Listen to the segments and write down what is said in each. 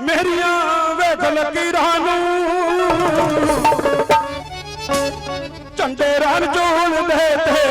ਮੇਰੀਆਂ ਵੇਖ ਲਕੀਰਾਂ ਨੂੰ। ਝੰਡੇ ਰਨ ਝੂਲ ਦੇ ਤੇਰੇ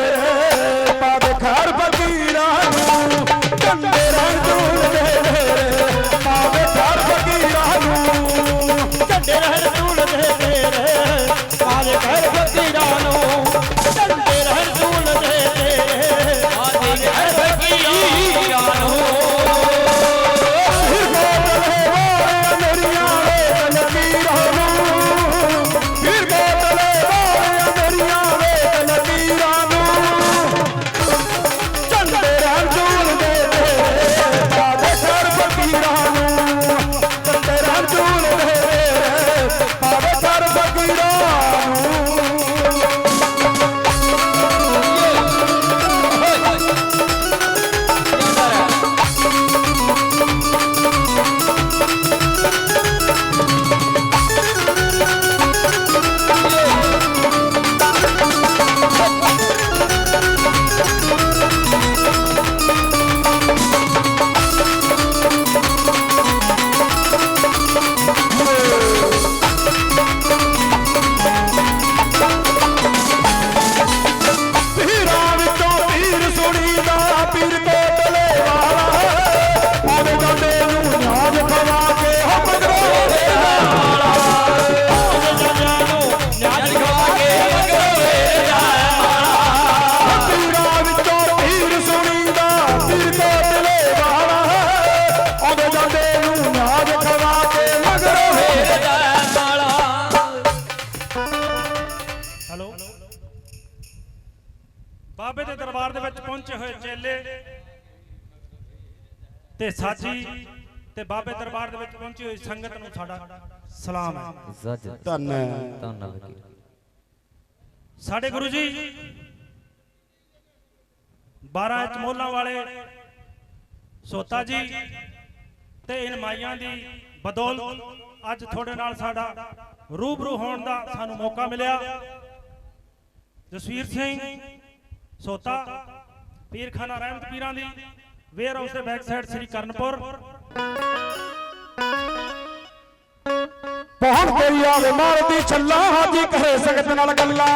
ਪਹੁੰਚੇ ਹੋਏ ਚੇਲੇ ਤੇ ਸਾਜੀ ਤੇ ਬਾਬੇ ਦਰਬਾਰ ਦੇ ਵਿੱਚ ਪਹੁੰਚੀ ਹੋਈ ਸੰਗਤ ਨੂੰ ਸਾਡਾ ਸਲਾਮ ਹੈ। ਜ਼ਜ ਧੰਨ ਧੰਨਵਾਦ ਸਾਡੇ ਗੁਰੂ ਜੀ 12 ਚਮੋਲਾਂ ਵਾਲੇ ਸੋਤਾ ਜੀ ਤੇ ਇਨ ਮਾਈਆਂ ਦੀ ਬਦੌਲਤ ਅੱਜ ਤੁਹਾਡੇ ਨਾਲ ਸਾਡਾ ਰੂਬਰੂ ਹੋਣ ਦਾ ਸਾਨੂੰ ਮੌਕਾ ਮਿਲਿਆ। ਜਸਵੀਰ ਸਿੰਘ ਸੋਤਾ ਪੀਰਖਾਨਾ ਰਹਿਮਤ ਪੀਰਾਂ ਦੀ। ਵੇਅਰ ਹਾਊਸ ਦੇ ਬੈਕ ਸਾਈਡ ਸ੍ਰੀ ਕਰਨਪੁਰ। ਪਹੁੰਚ ਤੇਰੀ ਆਵੇ ਮਾਰਦੀ ਛੱਲਾ ਹਾਜੀ ਕਹੇ ਸਖਤ ਨਾਲ ਗੱਲਾਂ।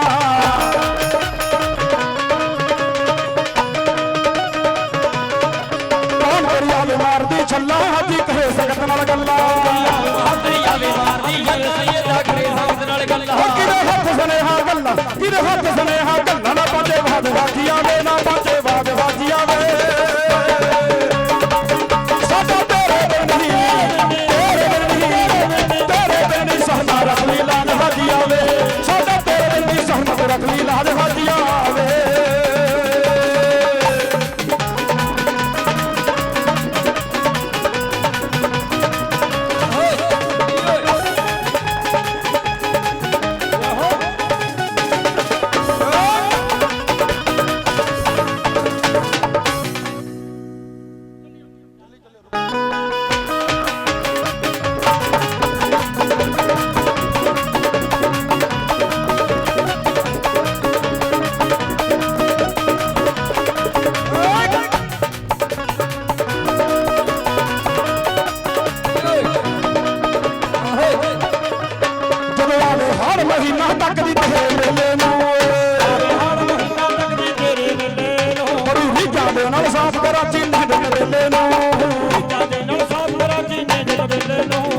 ਪਹੁੰਚ ਤੇਰੀ ਆਵੇ ਮਾਰਦੀ ਛੱਲਾ ਹਾਜੀ ਕਹੇ ਸਖਤ ਨਾਲ ਗੱਲਾਂ। ਦਰਿਆ ਵੇ ਮਾਰਦੀ ਜਲ ਸੈਯਦਾ ਕਰੇ ਸੰਗਤ ਨਾਲ ਗੱਲਾਂ। ਕਿਹਦੇ ਹੱਥ ਸੁਨੇਹਾ ਗੱਲਾਂ ਕਿਹਦੇ ਹੱਥ ਸੁਨੇਹਾ ਗੱਲਾਂ ਨਾ ਪਾਜੇ ਬਾਦ ਵਾਜੀਆਂ ਵੇ ਨਾ ਪਾਜੇ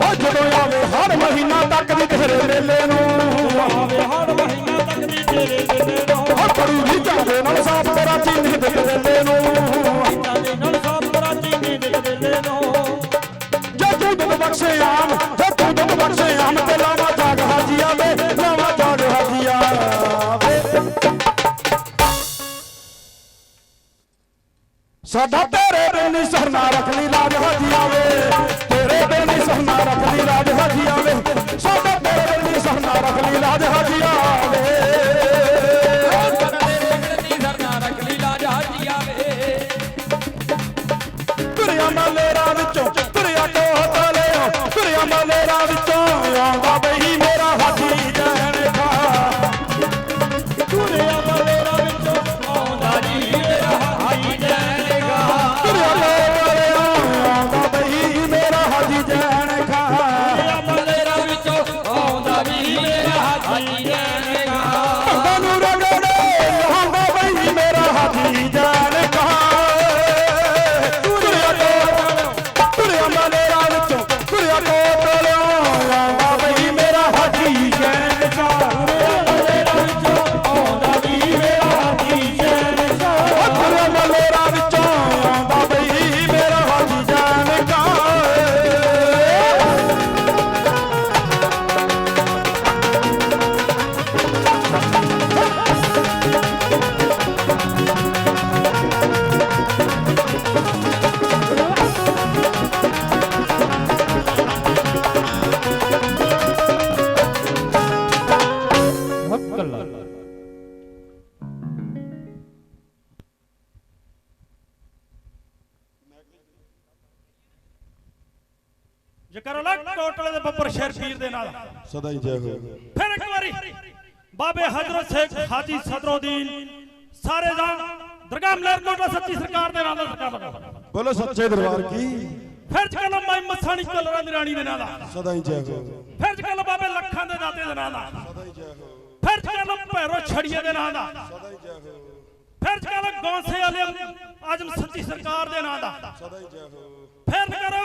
ਉਹ ਜਦੋਂ ਆਵੇ, ਹਰ ਮਹੀਨਾ ਤੱਕ ਦੀ ਤੇਰੇ ਮੇਲੇ ਨੂੰ। ਆਵੇ ਹਰ ਮਹੀਨਾ ਤੱਕ ਦੀ ਤੇਰੇ ਵੇਲੇ ਨੂੰ ਉਹ ਬੜੀ ਵੀ ਨਾਲ ਸਾਫ਼ ਕਰਾ ਚੀਨੀ ਦੇ ਮੇਲੇ ਨੂੰ ਜਾਂਦੇ ਨਾਲ ਸਾਥ ਮੇਰਾ ਜੀਨੇ ਦੇ ਵੇਲੇ ਨੂੰ। ਜੇ ਤੂੰ ਦੁੱਧ ਬਖਸ਼ੇ ਆਮ, ਜੇ ਤੂੰ ਦੁੱਧ ਬਖਸ਼ੇ ਆਮ, ਤੇ ਲਾਵਾ ਜਾਗ ਹਾਜੀਆ ਵੇ ਲਾਵਾ ਜਾਗ ਹਾਜੀਆ ਵੇ ਸਾਡਾ ਜ਼ਿਕਰ ਅਲੱਗ ਕੋਟਲੇ ਦੇ ਬੱਬਰ ਸ਼ੇਰ ਪੀਰ ਦੇ ਨਾਲ। ਸਦਾ ਹੀ ਜੈ ਹੋ। ਫਿਰ ਇੱਕ ਵਾਰੀ ਬਾਬੇ ਹਜ਼ਰਤ ਸ਼ੇਖ ਹਾਜੀ ਸਦਰਉਦੀਨ ਸਾਰੇ ਦਾ ਦਰਗਾਹ ਮਲੇਰਕੋਟਲਾ ਸੱਚੀ ਸਰਕਾਰ ਦੇ ਨਾਂ ਦਾ ਸਰਕਾਰ ਲਗਾ ਬੋਲੋ ਸੱਚੇ ਦਰਬਾਰ ਕੀ? ਫਿਰ ਜਕਲ ਮਾਈ ਮਸਾਣੀ ਕਲਰਾਂ ਦੀ ਰਾਣੀ ਦੇ ਨਾਂ ਦਾ। ਸਦਾ ਹੀ ਜੈ ਹੋ। ਫਿਰ ਜਕਲ ਬਾਬੇ ਲੱਖਾਂ ਦੇ ਦਾਤੇ ਦੇ ਨਾਂ ਦਾ। ਸਦਾ ਹੀ ਜੈ ਹੋ। ਫਿਰ ਜਕਲ ਭੈਰੋ ਛੜੀਏ ਦੇ ਨਾਂ ਦਾ। ਸਦਾ ਹੀ ਜੈ ਹੋ। ਫਿਰ ਜਕਲ ਗੌਂਸੇ ਵਾਲੇ ਆਜਮ ਸੱਚੀ ਸਰਕਾਰ ਦੇ ਨਾਂ ਦਾ। ਸਦਾ ਹੀ ਜੈ ਹੋ। ਫਿਰ ਕਰੋ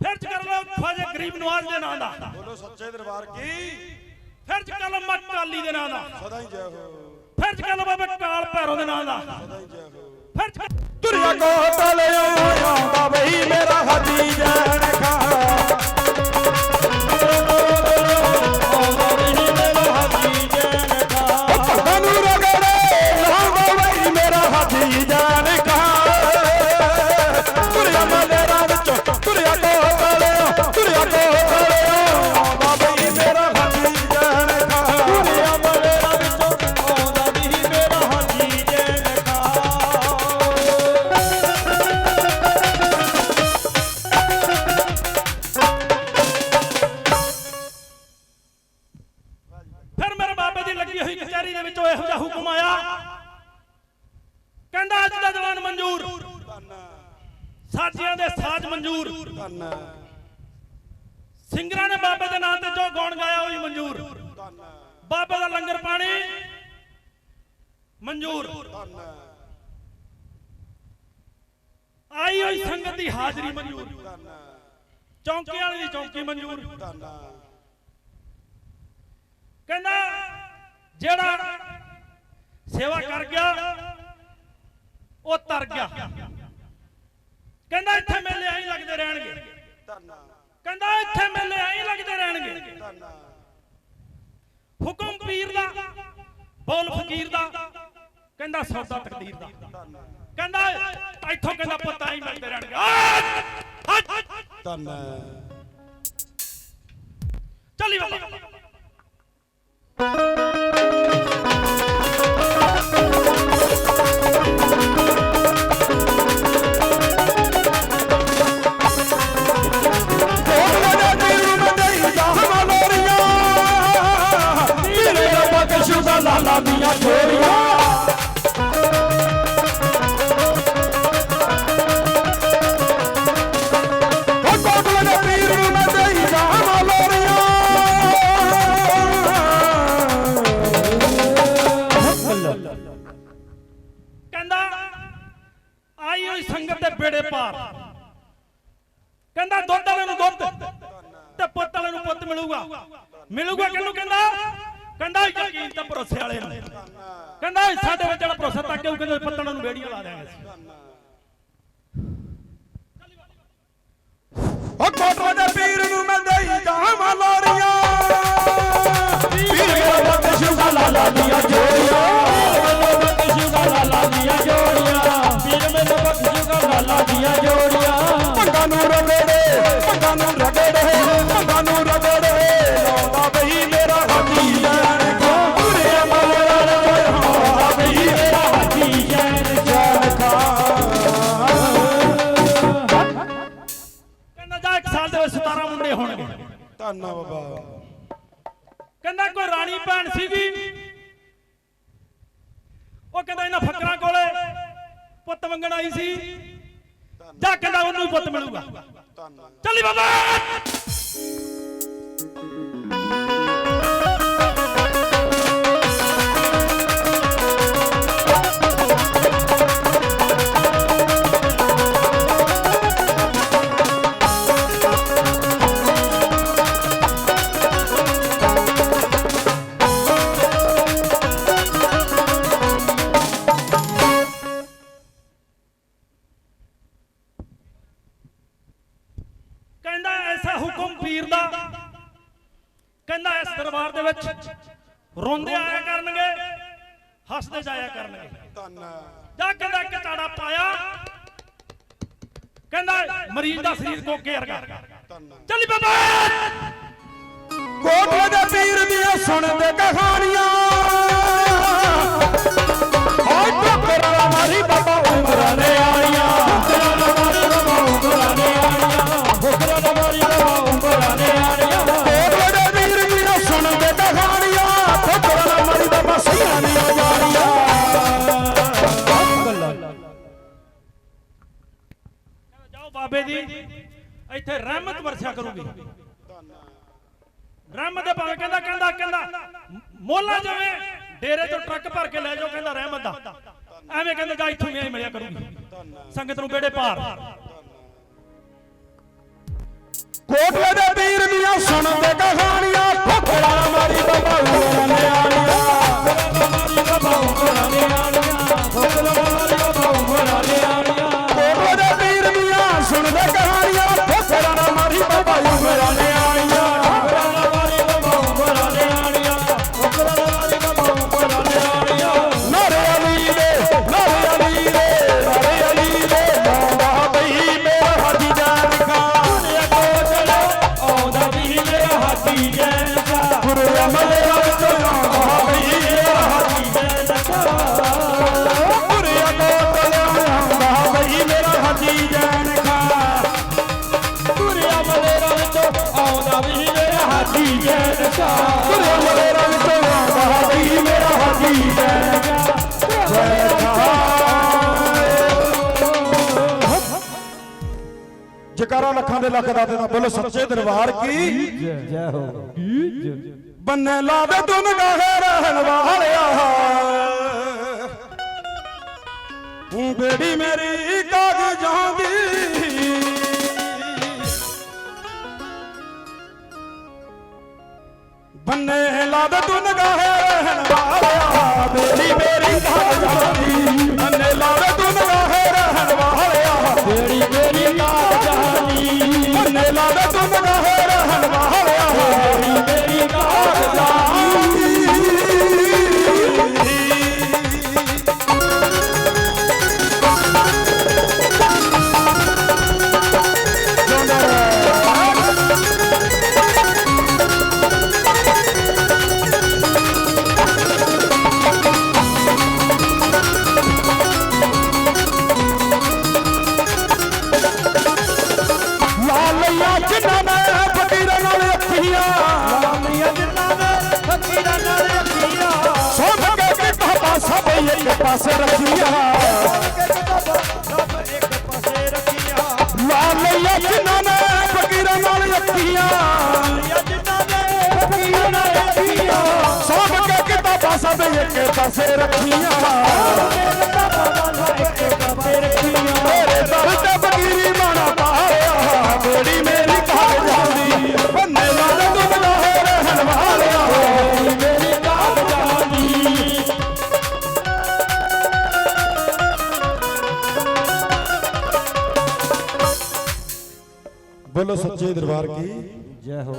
ਫਿਰ ਕਰ ਲਓ ਖਵਾਜੇ ਗਰੀਬ ਨਵਾਜ਼ ਦੇ ਨਾਂ ਦਾ। ਬੋਲੋ ਸੱਚੇ ਦਰਬਾਰ ਕੀ? ਫਿਰ ਜਕਲ ਮੱਟ ਕਾਲੀ ਦੇ ਨਾਂ ਦਾ। ਸਦਾ ਹੀ ਜੈ ਹੋ। ਫਿਰ ਜਕਲ ਬਾਬੇ ਕਾਲ ਭੈਰੋ ਦੇ ਨਾਂ ਦਾ। ਸਦਾ ਹੀ ਜੈ ਹੋ। ਫਿਰ ਜਕਲ ਤੁਰਿਆ ਕੋਟਲਿਓ ਲੰਗਰ ਪਾਣੀ। ਮਨਜ਼ੂਰ ਧੰਨ ਆਈ ਹੋਈ ਸੰਗਤ ਦੀ ਹਾਜ਼ਰੀ ਮਨਜ਼ੂਰ ਚੌਂਕੀ ਵਾਲੀ ਦੀ ਚੌਂਕੀ ਮਨਜ਼ੂਰ ਕਹਿੰਦਾ, ਜਿਹੜਾ ਸੇਵਾ ਕਰ ਗਿਆ, ਉਹ ਤਰ ਗਿਆ। ਕਹਿੰਦਾ, ਇੱਥੇ ਮੇਲੇ ਐਂ ਲੱਗਦੇ ਰਹਿਣਗੇ। ਕਹਿੰਦਾ, ਇੱਥੇ ਮੇਲੇ ਐਂ ਲੱਗਦੇ ਰਹਿਣਗੇ ਧੰਨ ਹੁਕਮ ਪੀਰ ਦਾ ਬੋਲ ਫਕੀਰ ਦਾ ਕਹਿੰਦਾ ਸੌਦਾ ਤਕਦੀਰ ਦਾ। ਕਹਿੰਦਾ ਇੱਥੋਂ ਕਹਿੰਦਾ ਪਤਾ ਹੀ ਮਿਲਦੇ ਰਹਿਣਗੇ! ਧੰਨ ਚੱਲੀ ਬਾਬਾ। ਹੋਈ ਸੰਗਤ ਦੇ ਬੇੜੇ ਪਾਰ। ਕਹਿੰਦਾ ਦੁੱਧ ਵਾਲੇ ਨੂੰ ਦੁੱਧ ਤੇ ਪੁੱਤ ਵਾਲੇ ਨੂੰ ਪੁੱਤ ਮਿਲੂਗਾ। ਮਿਲੂਗਾ ਕਿਹਨੂੰ ਕਹਿੰਦਾ? ਕਹਿੰਦਾ ਯਕੀਨ ਤਾਂ ਭਰੋਸੇ ਵਾਲੇ ਨੂੰ। ਕਹਿੰਦਾ ਸਾਡੇ ਵਿੱਚ ਜਿਹੜਾ ਭਰੋਸਾ ਤੱਕ ਉਹ ਕਹਿੰਦਾ ਪੱਤਣ ਨੂੰ ਬੇੜੀਆਂ ਲਾ ਦੇਾਂਗੇ ਉਹ ਕੋਟਲੇ ਦੇ ਪੀਰ ਨੂੰ ਮੰਦਈ ਜਾਹਵਾਂ ਲੋਰੀਆਂ। ਪੀਰ ਰੱਬਾ ਕਸ਼ੂ ਦਾ ਲਾਲਾ ਦੀਆਂ ਛੋਰੀਆਂ ਕੋਈ ਰਾਣੀ ਭੈਣ ਸੀਗੀ। ਉਹ ਕਹਿੰਦਾ ਇਹਨਾਂ ਫਕਰਾਂ ਕੋਲੇ ਪੁੱਤ ਮੰਗਣ ਆਈ ਸੀ। ਜਾ ਕਹਿੰਦਾ ਉਹਨੂੰ ਪੁੱਤ ਮਿਲੂਗਾ। ਚੱਲੀ ਬਾਬਾ। ਕਹਿੰਦਾ ਮਰੀਜ਼ ਦਾ ਸਰੀਰ ਕੋਕੇ ਵਰਗਾ ਚੱਲੀ ਬਾਬਾ! ਕੋਟਲੇ ਦੇ ਪੀਰ ਦੀਆਂ ਸੁਣਦੇ ਕਹਾਣੀਆਂ। ਹਾਏ ਟੋਕਰਾ ਮਾਰੀ ਰਹਿਮਤ ਵਰਸਿਆ ਕਰੂਗੀ। ਰਹਿਮਤ ਦੇ ਭਾਵੇਂ ਕਹਿੰਦਾ ਕਹਿੰਦਾ ਕਹਿੰਦਾ, ਮੋਲਾ ਜਿਵੇਂ, ਡੇਰੇ ਤੋਂ ਟਰੱਕ ਭਰ ਕੇ ਲੈ ਜਾਓ, ਕਹਿੰਦਾ ਰਹਿਮਤ ਦਾ ਐਵੇਂ ਕਹਿੰਦਾ, ਜਾ ਇੱਥੋਂ ਹੀ ਮਿਲਿਆ ਕਰੂਗੀ। ਸੰਗਤ ਨੂੰ ਬੇੜੇ ਪਾਰ। ਕੋਟਲੇ ਦੇ ਵੀਰ ਮੀਆਂ ਸੁਣਦੇ ਕਹਾਣੀਆਂ, ਫੁੱਫੜਾ ਮਾਰੀ ਬਾਬਾ ਉਮਰਾਂ ਨਿਆਣੀਆਂ। ਜਕਾਰਾ ਲੱਖਾਂ ਦੇ ਲੱਖ ਦਾਤੇ ਦਾ ਬੋਲੋ ਸੱਚੇ ਦਰਬਾਰ ਕੀ? ਜੈ ਹੋ। ਬੰਨੇ ਲਾ ਦੇ ਤੂੰ ਨਗਾਹੇ ਰਹਿਣ ਵਾਲਿਆ। ਤੂੰ ਬੇੜੀ ਮੇਰੀ ਕਾਗਜ਼ਾਂ ਦੀ ਬੰਨੇ ਲਾ ਦੇ ਤੂੰ ਨਗਾਹੇ ਰਹਿਣ ਵਾਲਿਆ। ਬੇੜੀ ਮੇਰੀ ਕਾਗਜ਼ਾਂ ਦੀ ਪਾਸੇ ਰੱਖੀਆਂ। ਰੱਬ ਇੱਕ ਪਾਸੇ ਰੱਖੀਆਂ ਜਿਨ੍ਹਾਂ ਨੇ ਫਕੀਰਾਂ ਨਾਲ ਅੱਖੀਆਂ। ਲਾਲੀਆਂ ਕੇ ਕਿਤਾ ਪਾਸਾ ਇੱਕ ਪਾਸੇ ਰੱਖੀਆਂ। ਬੋਲੋ ਸੱਚੇ ਦਰਬਾਰ ਕੀ? ਜੈ ਹੋ।